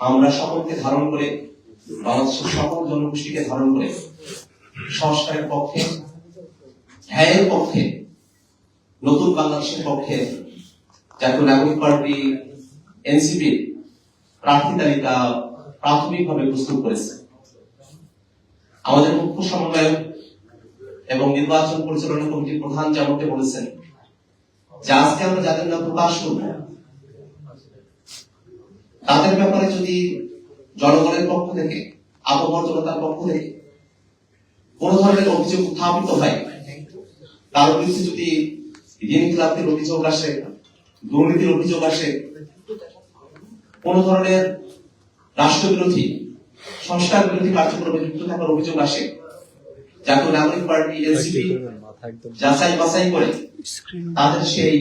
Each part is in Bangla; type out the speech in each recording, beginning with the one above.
আমরা সকলকে ধারণ করে, বাংলাদেশের সকল জনগোষ্ঠীকে ধারণ করে, সংস্কারের পক্ষে, ন্যায়ের পক্ষে, নতুন বাংলাদেশের পক্ষে জাতীয় নাগরিক পার্টি, এনসিপি প্রার্থী তালিকা প্রাথমিকভাবে প্রস্তুত করেছে। আমাদের মুখ্য সমন্বয়ক এবং নির্বাচন পরিচালনা কমিটির প্রধান যেমনটি বলেছেন, যে আজকে আমরা যাদের নাম প্রকাশ করব তাদের ব্যাপারে যদি জনগণের পক্ষ থেকে আবহাওয়ার জনতার পক্ষ থেকে কোন ধরনের অভিযোগ উত্থাপিত হয় তার বিরুদ্ধে যদি ঋণ খেলাপের অভিযোগ আসে দুর্নীতির অভিযোগ আসে কোন ধরনের রাষ্ট্রবিরোধী সংস্কার বিরোধী কার্যক্রমে যুক্ত থাকার অভিযোগ আসে জাতীয় নাগরিক পার্টি এনসিপি যাচাই বাছাই করে তাদের সেই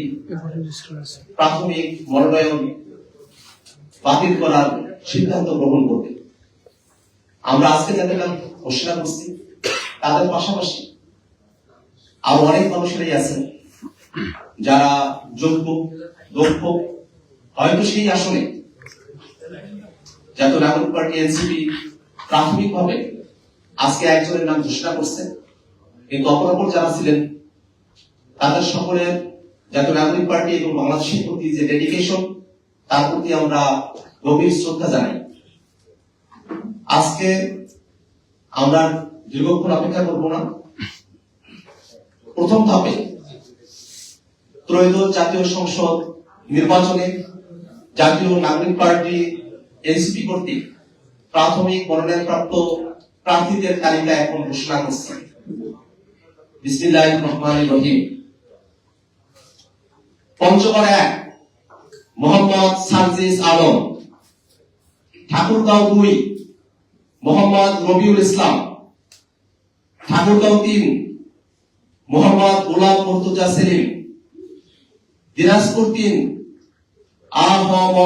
প্রাথমিক মনোনয়ন বাতিল করার সিদ্ধান্ত গ্রহণ করবে। আমরা আজকে যাদের নাম ঘোষণা করছি, তাদের পাশাপাশি আরও অনেক মানুষেরাই আছেন যারা যোগ্য, দক্ষ, হয়তো সেই আসনে জাতীয় নাগরিক পার্টি এনসিপি প্রাথমিকভাবে আজকে একজনের নাম ঘোষণা করছে। কিন্তু অপর অপর যারা ছিলেন, তাদের সকলের জাতীয় নাগরিক পার্টি এবং বাংলাদেশের প্রতি যে ডেডিকেশন তার প্রতি আমরা গভীর শ্রদ্ধা জানাই। আজকে আমরা দীর্ঘক্ষণ অপেক্ষা করব না। প্রথম ধাপে ত্রয়োদশ জাতীয় সংসদ নির্বাচনে জাতীয় নাগরিক পার্টি এনসিপি কর্তৃক প্রাথমিক মনোনয়নপ্রাপ্ত প্রার্থীদের তালিকা এখন ঘোষণা করছে। বিসমিল্লাহ রহমান রহিম। পঞ্চগড় এক মোহাম্মদ সার্জিস আলম, ঠাকুরগাঁও দুই, মোহাম্মদ রবিউল ইসলাম, ঠাকুরগাঁও তিন, মোহাম্মদ গোলাম মর্তুজা সেলিম, দিনাজপুর তিন আ হ ম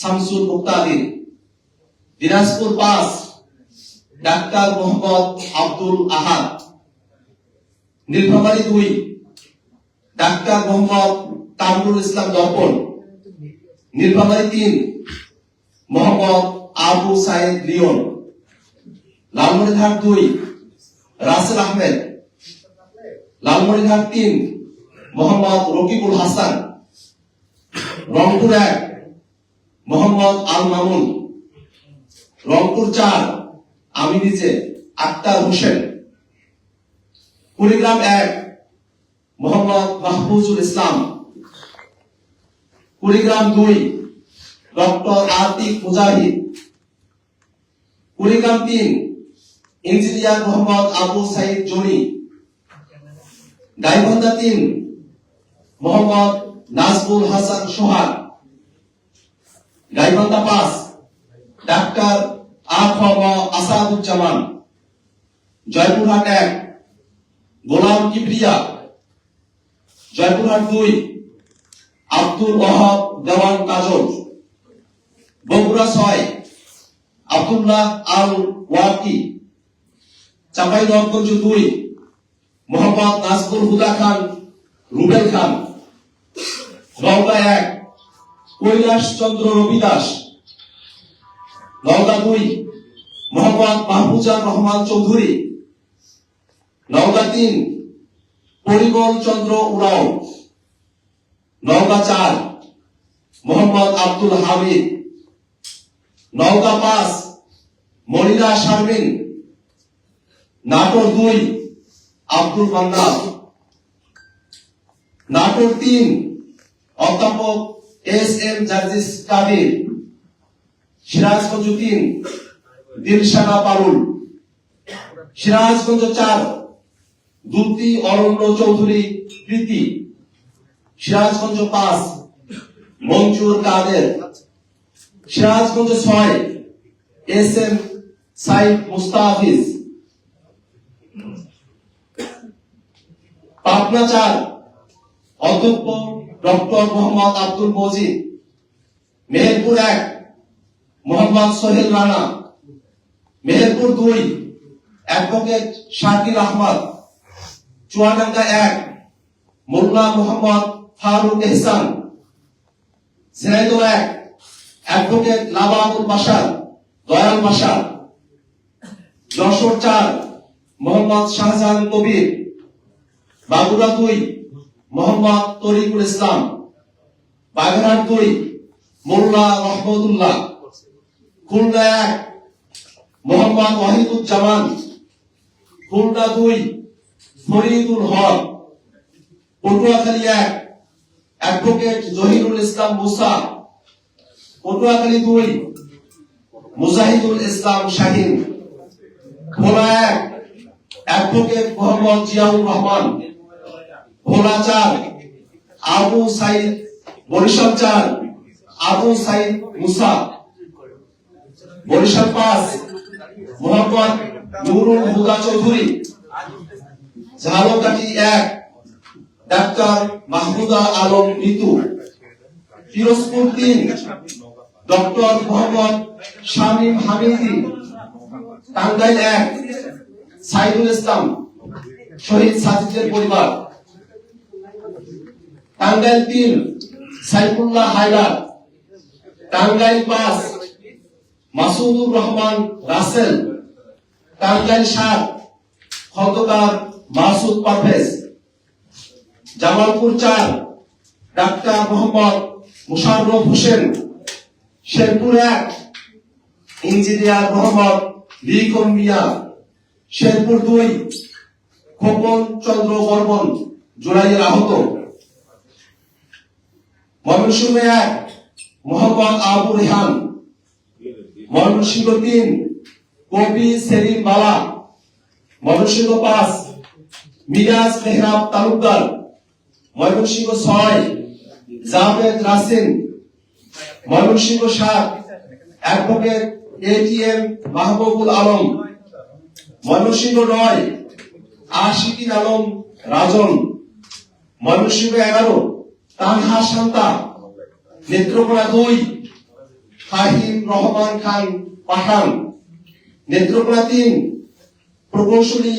শামসুল মুক্তাদির দিনাজপুর পাঁচ, ডাক্তার মোহাম্মদ আব্দুল আহাদ, নীলফামারী দুই, ডাক্তার মোহাম্মদ কামরুল ইসলাম দর্পণ। নীলফামারী তিন, মোহাম্মদ আবু সাইদ লিওন। লালমনিরহাট দুই, রাসেল আহমেদ। লালমনিরহাট তিন, মোহাম্মদ রকিবুল হাসান। রংপুর এক, মোহাম্মদ আল মামুন। রংপুর চার, আমি নিজে, আক্তার হোসেন। কুড়িগ্রাম এক, মোহাম্মদ মাহফুজুল ইসলাম। কুড়িগ্রাম দুই, ডক্টর আতিক মুজাহিদ। কুড়িগ্রাম তিন, ইঞ্জিনিয়ার মোহাম্মদ আবু সাইদ জনি। গাইবান্ধা তিন, মোহাম্মদ নাজবুল হাসান সোহাগ গাইবান্ধা পাঁচ, ডাক্তার আফম আসাদুজ্জামান। জয়পুরহাট এক, গোলাম কিবরিয়া। জয়পুরহাট দুই আব্দুল ওয়াহাব দেওয়ান কাজল। বগুড়া ছয়, আব্দুল্লাহ আল ওয়াকি। চাঁপাইনবাবগঞ্জ দুই মোহাম্মদ নাজবুল হুদা খান, রুবেল খান। নওগাঁ এক, কৈলাস চন্দ্র রবি দাস। দুই, মোহাম্মদ মাহফুজার রহমান চৌধুরী। নওগাঁ তিন, পরিমল চন্দ্র উরাও। নওগাঁ চার মোহাম্মদ আব্দুল হামিদ। নওগাঁ পাঁচ মনিরা শারমিন। নাটোর দুই, আব্দুল মান্নান নাটোর তিন, অধ্যাপক এস এম জার্জিস কাদির সিরাজগঞ্জ তিন, দিলশানা পারুল। সিরাজগঞ্জ চার, দুতি অরণ্য চৌধুরী প্রীতি। সিরাজগঞ্জ পাঁচ মঞ্জুর কাদের, সিরাজগঞ্জ ছয় এস এম সাইদ মুস্তাফিজ। পাবনা চার, অধ্যক্ষ ডক্টর মোহাম্মদ আব্দুল মজিদ। মেহেরপুর এক, মোহাম্মদ সোহেল রানা। মেহেরপুর দুই, অ্যাডভোকেট শাকিল আহমদ। চুয়াডাঙ্গা এক, মোল্লা মোহাম্মদ ফারুক এহসান ঝিনাইদহ এক অ্যাডভোকেট লাবাবুল বাসার দয়াল বাসার যশোর চার, মোহাম্মদ শাহজাহান কবির বাগুড়া দুই, মোহাম্মদ তরিকুল ইসলাম, বাগেরহাট দুই, মোল্লা রহমতুল্লাহ, খুলনা এক, মোহাম্মদ ওয়াহিদুজ্জামান, খুলনা দুই, ফরিদুল হক, পটুয়াখালী এক অ্যাডভোকেট জহিরুল ইসলাম মুসা, পটুয়াখালী দুই, মুজাহিদুল ইসলাম শাহিন, ভোলা এক, অ্যাডভোকেট মোহাম্মদ জিয়াউর রহমান, ভোলা চার, আবু সাইদ বরিশাল চার, আবু সাইদ মুসা, বরিশাল পাঁচ, মোহাম্মদ নুরুল হুদা চৌধুরী, ঝালকাঠি এক ডাক্তার মাহমুদা আলম ঋতু পিরোজপুর তিন ডক্টর মোহাম্মদ শামীম হামিদি, টাঙ্গাইল এক, সাইদুল ইসলাম, শহীদ সাজিদের পরিবার। টাঙ্গাইল তিন, সাইফুল্লাহ হায়দার। টাঙ্গাইল পাঁচ, মাসুদুর রহমান রাসেল। টাঙ্গাইল সাত, খন্দকার মাসুদ পারভেজ। জামালপুর চার, ডাক্তার মোহাম্মদ মুশাররফ হোসেন, শেরপুর এক, ইঞ্জিনিয়ার মোহাম্মদ লিখন মিয়া, শেরপুর দুই, খোকন চন্দ্র বর্মন জুলাইয়ের আহত। ময়মনসিংহ এক, মোহাম্মদ আবু রেহান। ময়মনসিংহ তিন, কবি সেলিম বালা। ময়মনসিংহ পাঁচ, মিরাজ মেহরাব তালুকদার। ময়মনসিংহ ছয় জাভেদ রাসিন ময়মনসিংহ সাত, অ্যাডভোকেট এটিএম মাহবুবুল আলম, ময়মনসিংহ নয়, আশিকিন আলম রাজন, ময়মনসিংহ এগারো, তানহা শান্তা, নেত্রকোনা দুই, ফাহিম রহমান খান পাঠান, নেত্রকোনা তিন, প্রকৌশলী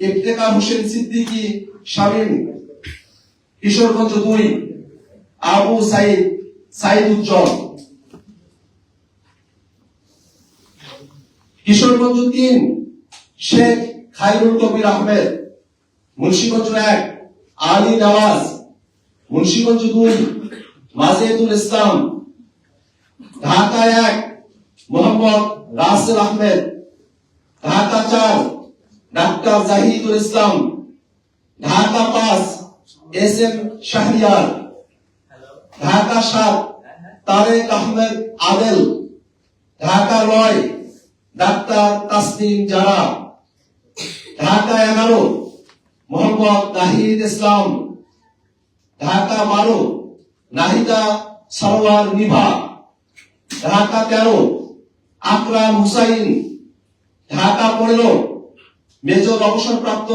ইফতেকার হোসেন সিদ্দিকী শামীম। কিশোরগঞ্জ দুই, আবু সাইদ সাইদ উজ্জ্বল। কিশোরগঞ্জ তিন, শেখ খাইরুল কবির আহমেদ। মুন্সিগঞ্জ এক, আলী নওয়াজ মুন্সিগঞ্জ দুই, মাজেদুল ইসলাম। ঢাকা এক, মোহাম্মদ রাসেল আহমেদ। ঢাকা চার, ডাক্তার জাহিদুল ইসলাম। ঢাকা পাঁচ এস এম শাহরিয়ার। ঢাকা সাত। তারেক আহমেদ আদেল। ঢাকা নয়। ডাক্তার তাসনিম জারা ঢাকা এগারো। মোহাম্মদ নাহিদ ইসলাম। ঢাকা বারো। নাহিদা সরওয়ার নিভা। ঢাকা তেরো। আকরাম হুসাইন। ঢাকা পনেরো। মেজর অবসরপ্রাপ্ত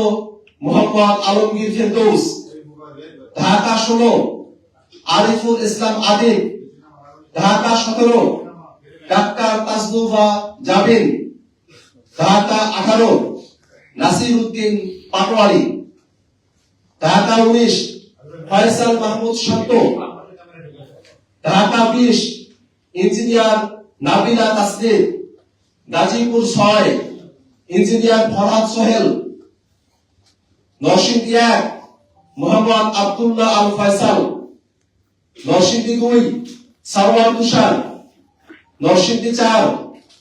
মোহাম্মদ আলমগীর ফেরদৌস। ঢাকা ষোলো, আরিফুল ইসলাম আদিব ঢাকা সতেরো, ডাক্তার তাসদুফা জাবিন ঢাকা আঠারো নাসির উদ্দিন পাটোয়ারি, ঢাকা উনিশ, ফয়সাল মাহমুদ সত্য, ঢাকা বিশ, ইঞ্জিনিয়ার নাবিলা তাসলিম গাজীপুর ছয়, ইঞ্জিনিয়ার ফরহাদ সোহেল, নরসিংদী এক মোহাম্মদ আব্দুল্লাহ আল ফয়সাল নরসিংদী দুই সারওয়ার তুষার, নরসিংদী চার,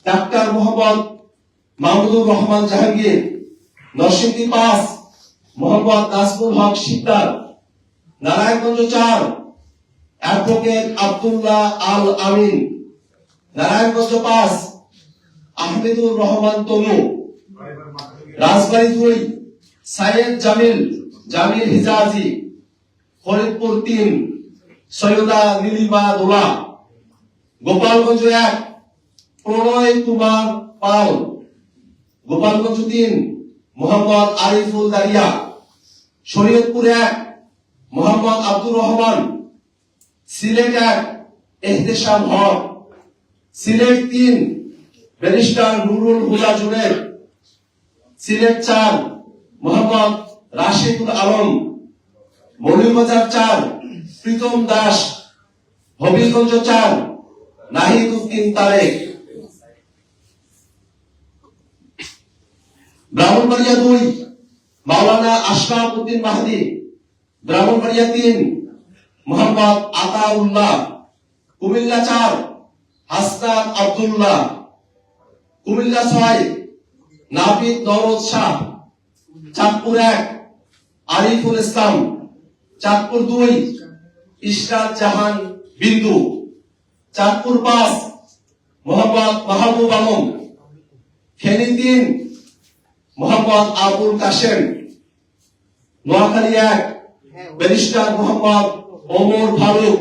ডাক্তার মোহাম্মদ মাহমুদুর রহমান জাহাঙ্গীর, নরসিংদী পাঁচ, মোহাম্মদ নাজমুল হক শিকদার, নারায়ণগঞ্জ চার, অ্যাডভোকেট আব্দুল্লাহ আল আমিন, নারায়ণগঞ্জ পাঁচ, আহমেদুর রহমান তনু, রাজবাড়ী দুই, সাইয়েদ জামিল জামিল হিজাজি, ফরিদপুর তিন, সৈয়দা নীলিমা দোলা গোপালগঞ্জ এক, প্রণয় কুমার পাল, গোপালগঞ্জ তিন, মোহাম্মদ আরিফুল দারিয়া, শরীয়তপুর এক, মোহাম্মদ আব্দুর রহমান, সিলেট এক, এহতেশাম হক, সিলেট তিন, ব্যারিস্টার নুরুল হুদা জুনেদ, সিলেট চার, মোহাম্মদ রাশিদুল আলম, মৌলভীবাজার চার, প্রীতম দাস, হবিগঞ্জ চার, নাহিদ উদ্দিন তারেক। ব্রাহ্মণবাড়িয়া দুই, মাওলানা আশরাফ উদ্দিন মাহাদি। ব্রাহ্মণবাড়িয়া তিন, মোহাম্মদ আতাউল্লাহ। কুমিল্লা চার, হাসনাত আব্দুল্লাহ। কুমিল্লা ছয় নাবিদ নওরোজ শাহ। চাঁদপুর এক আরিফুল ইসলাম, চাঁদপুর দুই, ইশরাত জাহান বিন্দু, চাঁদপুর পাঁচ, মোহাম্মদ মাহবুব আলম ফেনী তিন, মোহাম্মদ আবুল কাশেম, নোয়াখালী এক, ব্যারিস্টার মোহাম্মদ ওমর ফারুক,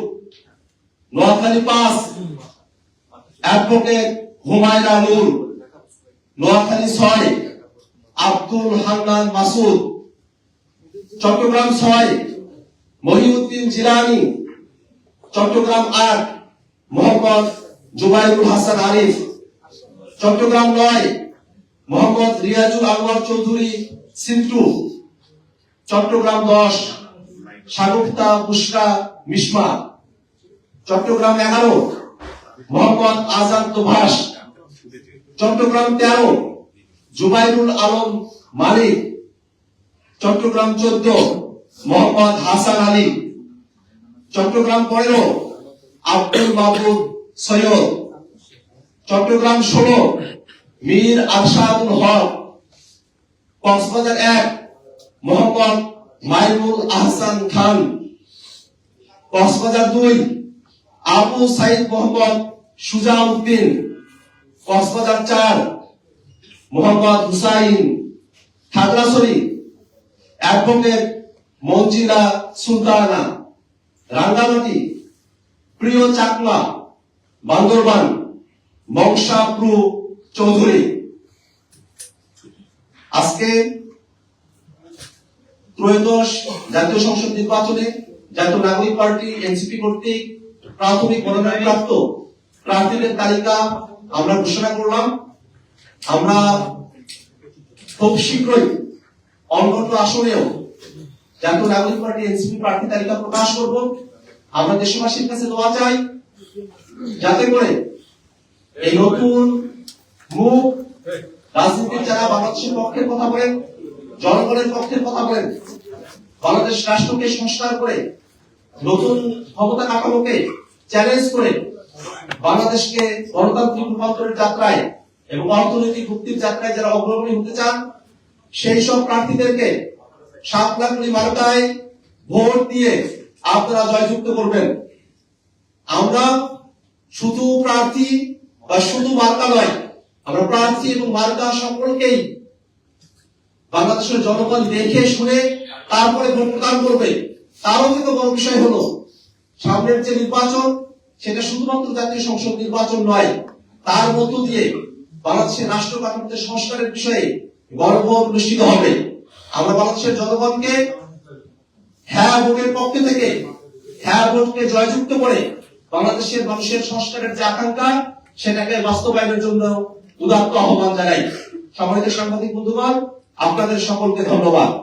নোয়াখালী পাঁচ, অ্যাডভোকেট হুমায়রা নূর, নোয়াখালী ছয়, আব্দুল হান্নান মাসুদ চট্টগ্রাম ছয়, মহিউদ্দিন জিলানি, চট্টগ্রাম আট, মোহাম্মদ জুবাইরুল হাসান আরিফ। চট্টগ্রাম নয়, মোহাম্মদ রিয়াজুল আনোয়ার চৌধুরী, সিন্টু। চট্টগ্রাম দশ সাগুপ্তা বুসরা মিসমা চট্টগ্রাম এগারো, মোহাম্মদ আজাদ তোভাস। চট্টগ্রাম তেরো, জুবাইরুল আলম মালিক। চট্টগ্রাম চোদ্দ, মোহাম্মদ হাসান আলী। চট্টগ্রাম পনেরো, আব্দুল মাহবুব সৈয়দ। চট্টগ্রাম ষোলো, মীর আরশাদুল হক। কক্সবাজার এক, মোহাম্মদ মাইনুল আহসান খান। কক্সবাজার দুই, আবু সাইদ মোহাম্মদ সুজাউদ্দিন। কক্সবাজার চার, মোহাম্মদ হুসাইন খাগড়াছড়ি। অ্যাডভোকেট মঞ্জিলা সুলতানা, রাঙ্গামাটি, প্রিয় চাকমা, বান্দরবান মংসাপ্রু চৌধুরী। আজকে ত্রয়োদশ জাতীয় সংসদ নির্বাচনে জাতীয় নাগরিক পার্টি, এনসিপি কর্তৃক প্রাথমিক মনোনয়নপ্রাপ্ত প্রার্থীদের তালিকা আমরা ঘোষণা করলাম। আমরা খুব শীঘ্রই অন্যান্য আসনেও জাতীয় নাগরিক পার্টি এনসিপি প্রার্থী তালিকা প্রকাশ করব। আমরা দেশবাসীর কাছে দোয়া চাই, যাতে করে এই নতুন মুখ রাজনীতির যারা বাংলাদেশের পক্ষের কথা বলেন, জনগণের পক্ষের কথা বলেন, বাংলাদেশ রাষ্ট্রকে সংস্কার করে, নতুন ক্ষমতা কাঠামোকে চ্যালেঞ্জ করে বাংলাদেশকে গণতান্ত্রিক রূপান্তরের যাত্রায় এবং অর্থনৈতিক মুক্তির যাত্রায় যারা অগ্রগণী হতে চান সেই সব প্রার্থীদেরকে সাত লাখ কোটি ভোট দিয়ে আপনারা জয়যুক্ত করবেন। আমরা শুধু প্রার্থী বা শুধু মার্কা নয়, আমরা প্রার্থী এবং মার্কা সকলকেই বাংলাদেশের জনগণ দেখে শুনে তারপরে ভোট প্রদান করবে। তারও কিন্তু বড় বিষয় হলো, সামনের যে নির্বাচন, সেটা শুধুমাত্র জাতীয় সংসদ নির্বাচন নয়, তার মধ্য দিয়ে বাংলাদেশের রাষ্ট্র কাঠামোতে সংস্কারের বিষয়ে গর্ব অনুষ্ঠিত হবে। আমরা বাংলাদেশের জনগণকে হ্যাঁ ভোটের পক্ষে থেকে হ্যাঁ ভোটকে জয়যুক্ত করে বাংলাদেশের মানুষের সংস্কারের যে আকাঙ্ক্ষা, সেটাকে বাস্তবায়নের জন্য উদাত্ত আহ্বান জানাই। সম্মানিত সাংবাদিক বন্ধুগণ, আপনাদের সকলকে ধন্যবাদ।